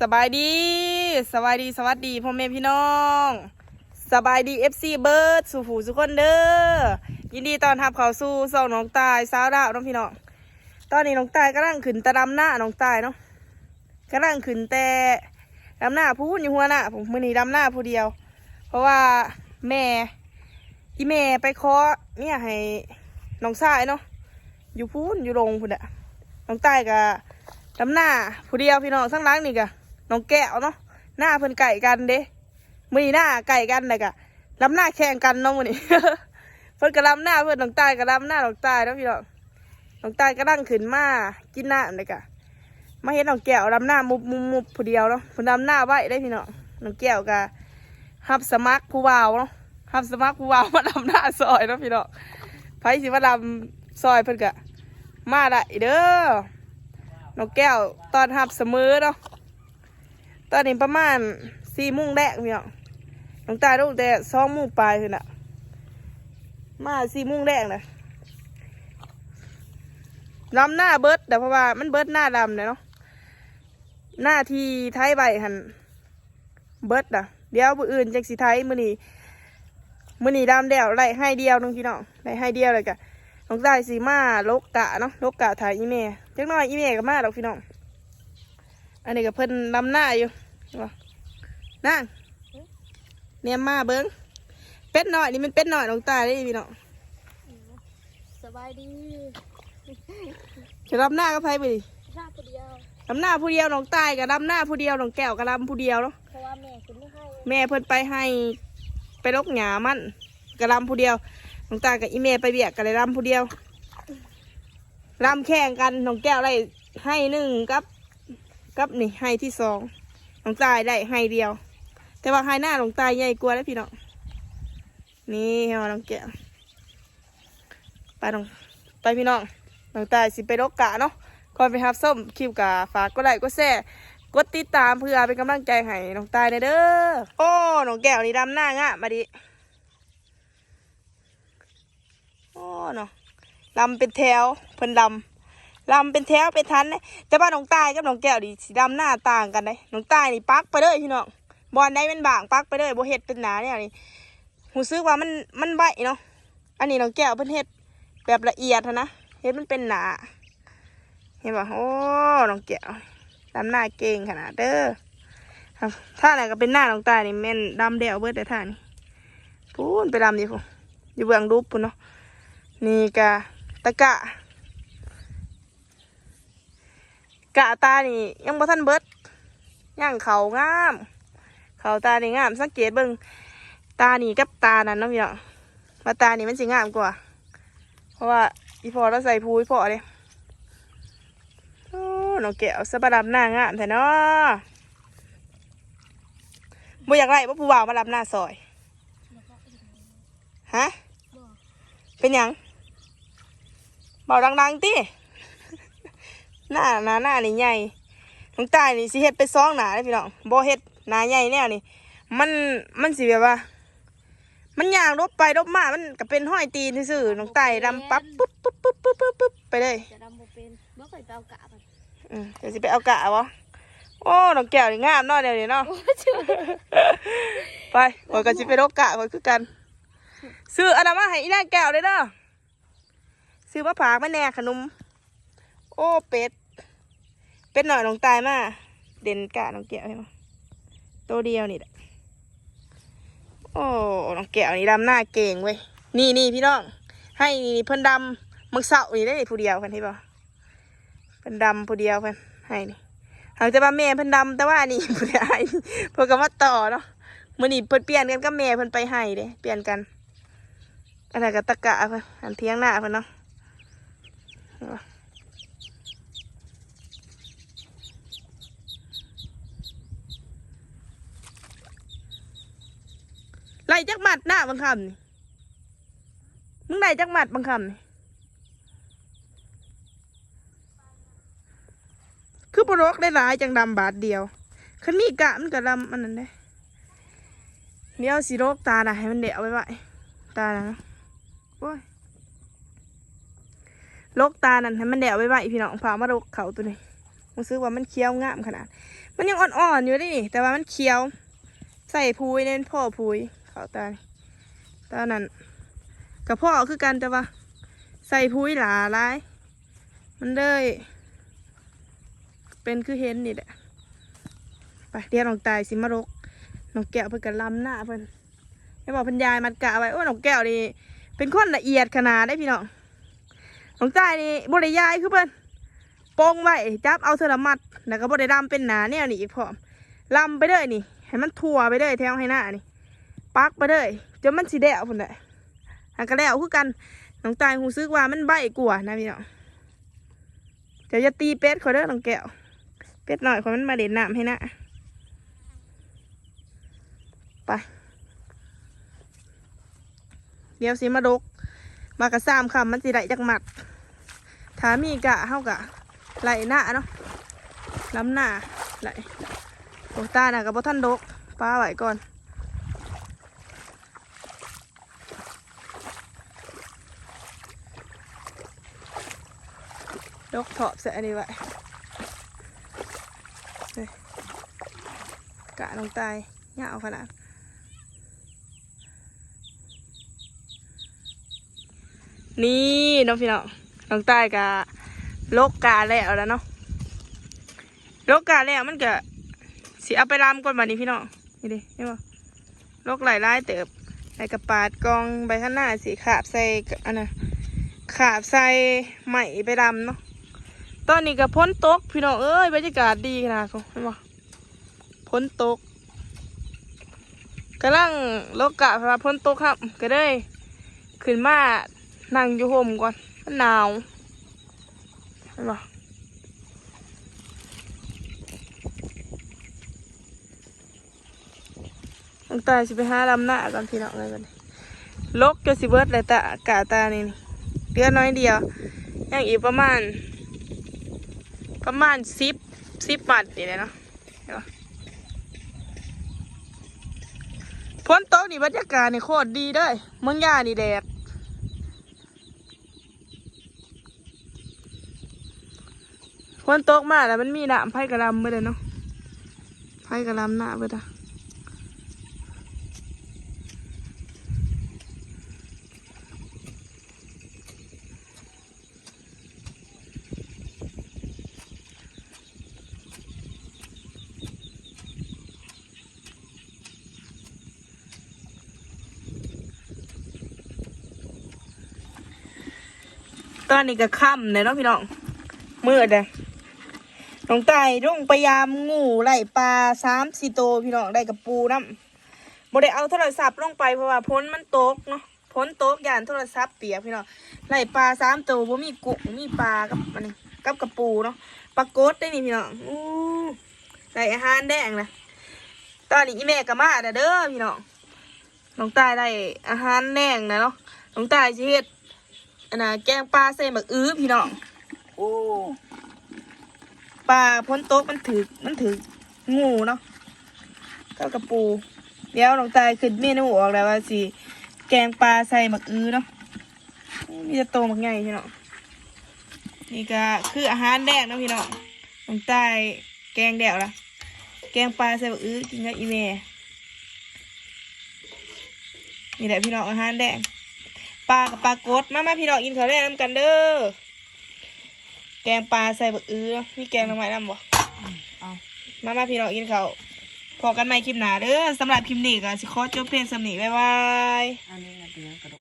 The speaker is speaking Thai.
สบายดีสบายดีสวัสดีพ่อแม่พี่น้อง สบายดีเอฟซีเบิร์ดสู่ฝูสุกคนเด้อยินดีตอนทับเขาสู่สองน้องตายสาวดาวน้องพี่น้องตอนนี้น้องตายกำลังขึ้นตะดำหน้าน้องตายเนาะกำลังขึ้นแต่ดำหน้าพูดอยู่หัวหน้าผมมือนี้ดำหน้าผู้เดียว เพราะว่าแม่อีแม่ไปเคาะเนี่ยให้น้องชายเนาะอยู่พูนอยู่โรงพุ่นอะน้องตายกับดำหน้าผู้เดียวพี่น้องทั้งล้างนี่กะ น้องแก้วเนาะหน้าเพิ่นไก่กันเด้มีหน้าไก่กันเลยกะลำหน้าแข่งกันเนาะมือนี้เพิ่นกะลำหน้าเพิ่นน้องตายกะลำหน้าน้องตายเนาะพี่น้องน้องตายก็ดังขึ้นมากินน้ำเลยกะมาเห็นน้องแก้วลำหน้ามุบมุบมุบผู้เดียวเนาะเพิ่นลำหน้าไว้ได้พี่น้องน้องแก้วกะฮับสมัครผู้บ่าวเนาะฮับสมัครผู้บ่าวมาลำหน้าซอยเนาะพี่น้องไผสิมาลำซอยเพิ่นกะมาได้เด้อนกแก้วตอนหับเสมอเนาะ ตอนนี้ประมาณสี่โมุ้งแรกพี่น้องน้องตายลูกแต่สองโมุ้งปลายคือน่ะ มาสี่โมุ้งแรกนะลำหน้าเบิดแต่เพราะว่ามันเบิดหน้าดำเลยเนาะหน้าที่ไทยใบหันเบิดอะ เดี๋ยวมืออื่นจังสีไทยมือนี้มือนี้ดำเดียวไล่ให้เดียวนึงพี่น้องไล่ให้เดียวเลยกะน้องได้สีมาลกกะเนาะลกกะถ่ายอีเมลจักหน่อยอีเมลก็มาดอกพี่น้อง อันนี้ก็เพิ่นลำหน้าอยู่ว่านั่งเนี่ยมาเบิ้งเป็ดหน่อยนี่มันเป็ดหน่อยน้องตายได้พี่น้องสบายดีจะลำหน้าก็ไปไปดิหน้าคนเดียวลำหน้าผู้เดียวน้องตายกับลำหน้าผู้เดียวน้องแก้วกับลำผู้เดียวเนาะเพราะว่าแม่คุณไม่ให้แม่เพิ่นไปให้ไปลกหยามันกับลำผู้เดียวน้องตายกับอีเมลไปเบียกกับเลยลำผู้เดียวลำแข่งกันน้องแก้วได้ให้หนึ่งกับ กับนี่ให้ที่สองน้องตายได้ให้เดียว แต่ว่าให้หน้าน้องตายใหญ่กว่าแล้วพี่น้องนี่เอาน้องแก้วไปน้องไปพี่น้องน้องตายสิไปลกกะเนาะก่อนไปรับส้มคิวกะฝากก็ไลค์ก็แซ่กดติดตามเพื่อเป็นกำลังใจให้น้องตายหน่อยเด้อโอ้น้องแก้วนี่ดำหน้างะมาดิโอ้เนาะลำเป็นแถวเพิ่นลำ ลำเป็นแถวเป็นทันเลยแต่ว่าน้องตายกับน้องแก้วดิสีดำหน้าต่างกันเลยน้องตายนี่ปักไปเลยพี่น้องบอลได้เป็นบางปักไปเลยโบเฮ็ดเป็นหนาเนี่ยนี่หูซึกว่ามันมันใบเนาะอันนี้น้องแก้วเพิ่นเฮ็ดแบบละเอียดนนะเฮ็ดมันเป็นหนาเห็นป่ะโอ้น้องแก้วดำหน้าเก่งขนาดเด้อครับถ้าไหนก็เป็นหน้าน้องตายนี่แม่นดำเดียวเบิดแต่ท่านี่พูนไปดำดิพูอยู่เบื้องรูปพูนเนาะนี่กะตะกะ กะตานี่ยังบ่ทันเบิดย่างเขางาม เขาตานี่งาม สังเกตเบิ่งตานี่กับตานั้นเนาะพี่น้องว่าตานี่มันสิงามกว่า เพราะว่าอีพอเราใส่พูอีพอเลยโอ้น้องแก้วสะบดำหน้างามแท้เนาะบ่อยากไล่บ่ผู้บ่าวมาดำหน้าซอยฮะเป็นหยังเบาดังๆติ หน้าหน้าหน้านี่ใหญ่น้องตายนี่สิเฮ็ดไปซองหนาเลยพี่น้องบ่เฮ็ดหน้าใหญ่แนวนี่มันมันสิแบบว่า มันย่างรบไปรบมา มันก็เป็นห้อยตีนซื่อๆน้องตายดำปั๊บปุ๊บปุ๊บปุ๊บปุ๊บปุ๊บปุ๊บไปเลยจะดำบ่เป็นเมื่อเคยไปเอากะมันอืมเดี๋ยวสิไปเอากะวะโอ้น้องแก้วนี่งามเนาะเดี๋ยวนี้เนาะไปข่อยก็สิไปรบกะข่อยคือกันซื้ออนนามาให้อีนางแก้วเลยเด้อซื้อมะพร้าวมาแหน่ขนม โอ้เป็ด เป็ดหน่อยน้องตายมาเด่นกะน้องแก้วใช่ไหมตัวเดียวนี่แหละโอ้น้องแก้วนี่ดำหน้าเก่งเว้ยนี่นี่พี่น้อง ให้นี่เพิ่นดำมึกเสานี่ได้ผู้เดียวเพิ่นที่บ่เพิ่นดำผู้เดียวเพิ่นให้นี่หาจะมาแม่เพิ่นดำแต่ว่านี่ผู้เดียวให้เพิ่นก็มาต่อเนาะมื่อนี้เพิ่นเปลี่ยนกันกับแม่เพิ่นไปให้เด้เปลี่ยนกันอะไรกับตะกะเพิ่นอันเทียงหน้าเพิ่นเนาะ ไล่จักหมัดหน้าบางคำนี่มึงไล่จักหมัดบางคำนี่คือปลกได้หลายจังดำบาทเดียวคันมีกะมันก็ดำอันนั้นได้เดี๋ยวสิโรคตาหน่ะให้มันเดะไว้ไว้ตาหน่ะโอ้ยโรคตานั่นให้มันเดะไว้ไว้พี่น้องพามาโรคเขาตัวนี้รู้สึกว่ามันเคี้ยวงามขนาด มันยังอ่อนๆอยู่เดินี่แต่ว่ามันเคี้ยว ใส่พุยเน้นพ่อพุย เขาตานี่ตอนนั้นกับพ่อคือกันแต่ว่า ใส่พุยหลาหลาย มันเลยเป็นคือเห็นนี่แหละไปเดี๋ยวน้องตายสิมารกน้องแก้วเพิ่นกันลำหน้าเพิ่นให้บอกพันยายมันกะไว้โอ้น้องแก้วนี่เป็นคนละเอียดขนาดได้พี่น้องน้องตายนี่บริยายคือเพิ่นโปงไว้จับเอาเธอละมัดแล้วก็บริดำเป็นหนาเนี่ยนี่อีกพร้อมลำไปเลยนี่ให้มันทั่วไปเลยแถวให้หน้านี่ ปักไปเลยจนมันสีแดงพุ่นแหละหากระแล้วคือกันน้องตายหูซึกว่ามันใบกลัวนะพี่น้องเดี๋ยวจะตีเป็ดเขาเด้อน้องแก้วเป็ดหน่อยเขามันมาเด่นน้ำให้นะไปเดี๋ยวสิมาดก มากระซ้ำคำมันสิไหลจากหมัดถามีกะเฮากะไหลหน้าเนาะล้ำหน้าไหลโอ้ตาหน่ะกับพ่ท่านดกป้าไหวก่อน ดกถอบเสร็จอันนี้ไว้นี่กะลงตายเงาขนาดนี่น้องพี่น้องน้องตายกะโลกกาแล้วแล้วเนาะโลกกาแล้วมันก็สิเอาไปรำก่อนบัดนี้พี่น้องนี่ดิเห็นบ่โลกหลายร้ายเติบใส่กระปาดกองใบข้างหน้าสีขาบใส่อันน่ะขาบใส่ไหมไปรำเนาะ ตอนนี้ก็พ้นตก พี่น้องเอ้ยบรรยากาศดีขนาดเขาเห็นบ่พ้นตกกำลังโลกะพาพ้นตกครับ ก็ได้ขึ้นมานั่งอยู่ห่มก่อนมันหนาวเห็นบ่ตั้งแต่สิไปหาลำหน้าก่อนพี่น้องเลยกันลกจะสิเบิร์ดเลยตากาตานี่นี่เดือนน้อยเดียวยังอีกประมาณ ประมาณสิบสิบบาทนี่เลยเนาะเห็นปะพ้นโต๊ะนี่บรรยากาศนี่โคตรดีเด้วยเมืองย่านี่แดดพ้นโต๊ะมาแล้วมันมีน้ำไผ่กระลำไปเลยเนาะไผ่กระลำหน้าไปจ้ะ ตอนนี้ก็ค่ำเลยเนาะพี่น้องมืดเลยน้องไต่ลงไปยามงูไล่ปลาสามสี่ตัวพี่น้องได้กับปูน้ำบ่ได้เอาโทรศัพท์ลงไปเพราะว่าพ้นมันตกเนาะพ้นตกยานโทรศัพท์เปียกพี่น้องไล่ปลาสามตัวบ่มีกุ้งมีปลากับมันนี่กับกระปูเนาะปลากดได้นี่พี่น้องอู้ได้อาหารแดงนะตอนนี้อีแม่ก็มาเด้อเด้อพี่น้องน้องตายได้อาหารแดงนะเนาะน้องตายสิเฮ็ด อันน่ะแกงปลาใส่หมึกอื้อพี่น้อง โอ้ ปลาพ้นโต๊ะมันถือมันถืองูเนาะก็กระปู เดี๋ยวน้องตายขึ้นเมนูออกแล้วว่าสิ แกงปลาใส่หมึกอื้อเนาะมีจะโตหมักใหญ่พี่น้อง นี่ก็คืออาหารแดกเนาะพี่น้องน้องตายแกงแดวละแกงปลาใส่หมึกอื้อกินกับอีเมนี่แหละพี่น้องอาหารแดง ปลากับปลากดมามาพี่น้องกินข้าวแดงน้ำกันเด้อแกงปลาใส่บักอื้อมีแกงหน้ำไม้น้ำบ่เอามามาพี่น้องกินข้าวพอกันใหม่คลิปหน้าเด้อสำหรับคลิปนี้ก็สิขอจบเพลงสำนีบ๊ายบายอันนี้มันเป็นยังกระดก